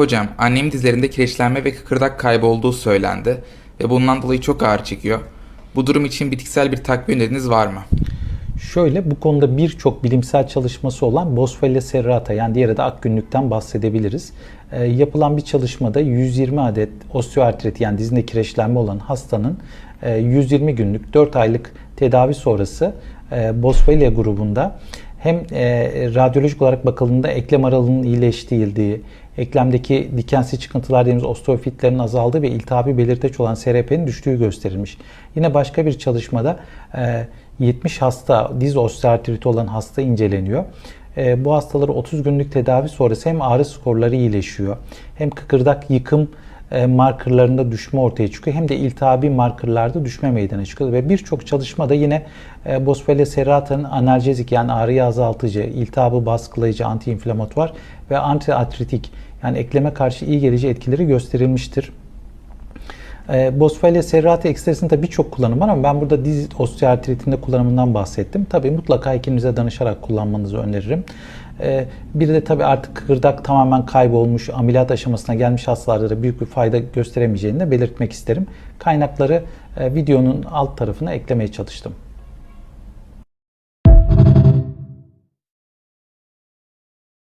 Hocam, annemin dizlerinde kireçlenme ve kıkırdak kaybı olduğu söylendi ve bundan dolayı çok ağrı çekiyor. Bu durum için bitkisel bir takviye öneriniz var mı? Şöyle bu konuda birçok bilimsel çalışması olan Boswellia serrata yani diğeri de ak günlükten bahsedebiliriz. Ee, yapılan bir çalışmada 120 adet osteoartrit yani dizinde kireçlenme olan hastanın e, 120 günlük 4 aylık tedavi sonrası e, Boswellia grubunda hem e, radyolojik olarak bakıldığında eklem aralığının iyileştirildiği, eklemdeki dikensiz çıkıntılar dediğimiz osteofitlerin azaldığı ve iltihabi belirteç olan SRP'nin düştüğü gösterilmiş. Yine başka bir çalışmada e, 70 hasta diz osteoartriti olan hasta inceleniyor. E, bu hastaları 30 günlük tedavi sonrası hem ağrı skorları iyileşiyor hem kıkırdak yıkım markerlarında düşme ortaya çıkıyor hem de iltihabi markerlarda düşme meydana çıkıyor ve birçok çalışmada yine e, Boswellia serrata'nın analjezik yani ağrıyı azaltıcı, iltihabı baskılayıcı, antiinflamatuar ve antiartritik yani ekleme karşı iyi gelici etkileri gösterilmiştir. E, Boswellia serrata ekstresinde birçok kullanım var ama ben burada diz osteoartritinde kullanımından bahsettim. Tabii mutlaka hekiminize danışarak kullanmanızı öneririm. E, bir de tabii artık kıkırdak tamamen kaybolmuş, ameliyat aşamasına gelmiş hastalarda da büyük bir fayda gösteremeyeceğini de belirtmek isterim. Kaynakları e, videonun alt tarafına eklemeye çalıştım.